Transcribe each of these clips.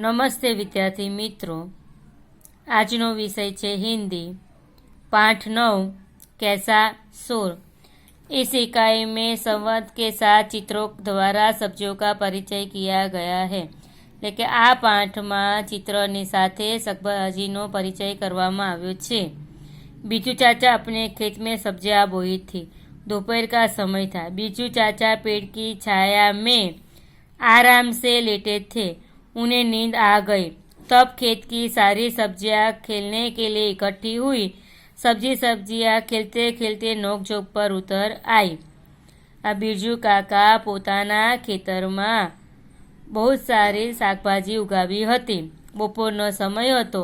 નમસ્તે વિદ્યાર્થી મિત્રો આજનો વિષય છે હિન્દી पाठ नौ कैसा सुर इस इकाई में संवाद के साथ चित्रों द्वारा सब्जियों का परिचय किया गया है એટલે કે આ પાઠમાં ચિત્રની સાથે શાકભાજીનો પરિચય કરવામાં આવ્યો છે બીજू चाचा अपने खेत में सब्जियां बोई थी दोपहर का समय था बीजू चाचा पेड़ की छाया में आराम से लेटे थे उन्हें नींद आ गई तब खेत की सारी सब्जियां खेलने के लिए इकट्ठी हुई सब्जी सब्जियां खेलते खेलते નોકઝોક પર ઉતર આવી આ બિરજુ કાકા પોતાના ખેતરમાં બહુ સારી શાકભાજી ઉગાવી હતી બપોરનો સમય હતો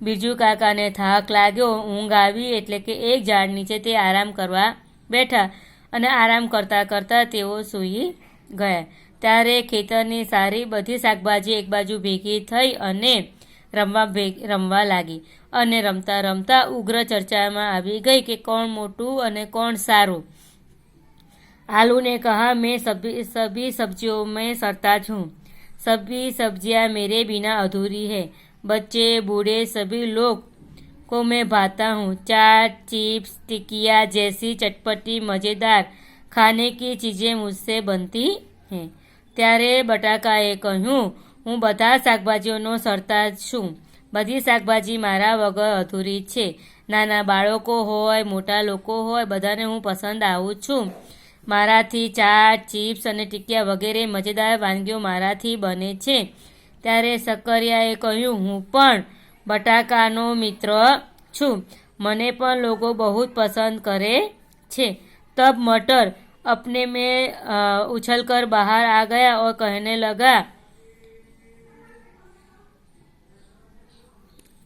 બિરજુ કાકાને થાક લાગ્યો ઊંઘ આવી એટલે કે એક ઝાડ નીચે તે આરામ કરવા બેઠા અને આરામ કરતાં કરતાં તેઓ સૂઈ ગયા ત્યારે ખેતરની સારી બધી શાકભાજી એક બાજુ ભેગી થઈ અને રમવા ભેગ રમવા લાગી અને રમતા રમતા ઉગ્ર ચર્ચામાં આવી ગઈ કે કોણ મોટું અને કોણ સારું आलू ने कहा मैं सभी सभी सब्जियों में सरताज हूँ सभी सब्जियाँ मेरे बिना अधूरी है बच्चे बूढ़े सभी लोग को मैं भाता हूँ चाट चिप्स टिकिया जैसी चटपटी मज़ेदार ખાને કી ચીજે મુજસે બનતી હે. ત્યારે બટાકાએ કહ્યું, હું બધા શાકભાજીઓનો સરતાજ છું. બધી શાકભાજી મારા વગર અધૂરી છે. નાના બાળકો હોય, મોટા લોકો હોય, બધાને હું પસંદ આવું છું. મારાથી ચાટ, ચિપ્સ અને ટીકિયા વગેરે મજેદાર વાનગીઓ મારાથી બને છે. ત્યારે સકરિયાએ કહ્યું, હું પણ બટાકાનો મિત્ર છું. મને પણ લોકો બહુ જ પસંદ કરે છે. તબ મટર अपने में उछलकर बाहर आ गया और कहने लगा,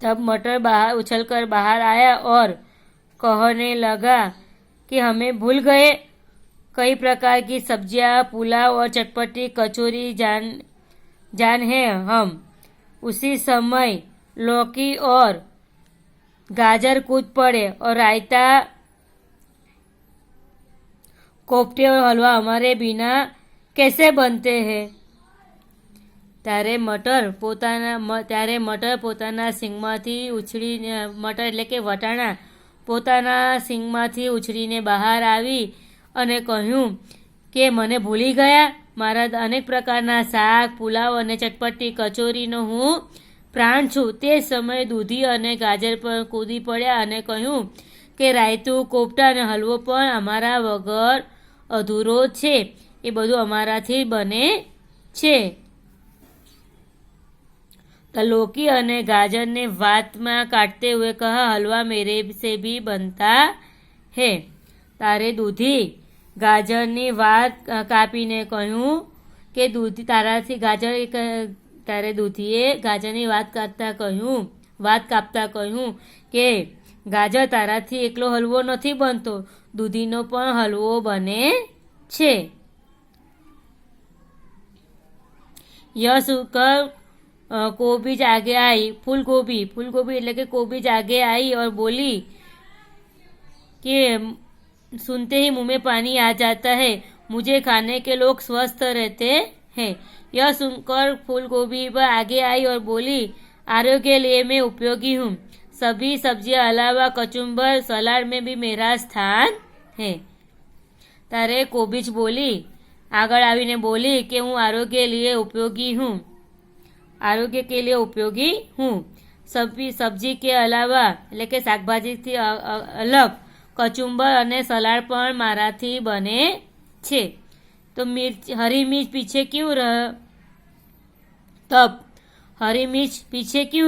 तब मटर बाहर उछलकर बाहर आया और कहने लगा कि हमें भूल गए। कई प्रकार की सब्ज़ियाँ, पुलाव और चटपटी, कचौरी जान जान है हम। उसी समय लौकी और गाजर कूद पड़े और रायता कोफ्ते और हलवा हमारे बिना कैसे बनते हैं ત્યારે મટર પોતાના ત્યારે મટર પોતાના સિંગમાંથી ઉછળીને મટર એટલે કે વટાણા પોતાના સિંગમાંથી ઉછળીને બહાર આવી અને કહ્યું કે મને ભૂલી ગયા મારા અનેક પ્રકારના શાક પુલાવ અને ચટપટી કચોરીનો હું પ્રાણ છું તે સમયે દૂધી અને ગાજર પર કૂદી પડ્યા અને કહ્યું કે રાયતું કોફતા અને હલવો પણ અમારા વગર અધૂરો છે. એ બધું અમારાથી બને છે. લોકી અને ગાજરને વાતમાં કાટતે હુએ કહા, હલવા મેરે સે ભી બનતા હે. તારે દૂધી ગાજરની વાત કાપીને કહ્યું કે દૂધી, તારાથી ગાજર તારે દૂધીએ ગાજરની વાત કાપતા કહ્યું, વાત કાપતા કહ્યું કે ગાજર તારાથી એકલો હલવો નથી બનતો દૂધીનો પણ હલવો બને છે यह सुनकर कोबीज आगे आई फूल गोभी फूल गोभी એટલે કે कोबीज आगे आई और बोली कि सुनते ही मुंह में पानी आ जाता है मुझे खाने के लोग स्वस्थ रहते हैं यह सुनकर फूल गोभी पर आगे आई और बोली आरोग्य के लिए मैं उपयोगी हूँ सभी सब्जियां अलावा कचुम्बर सलाद में भी मेरा स्थान है તારે કોબીજ બોલી આગળ આવીને બોલી કે હું આરોગ્ય लिए उपयोगी हूँ આરોગ્ય કે लिए ઉપયોગી હું સબ્જી સબ્જી કે અલાવા એટલે કે શાકભાજીથી અલગ કચુંબર અને સલાડ પણ મારાથી બને છે તો મિર્ચ હરી મિર્ચ પીછે ક્યું રહ તબ હરી મિર્ચ પીછે ક્યું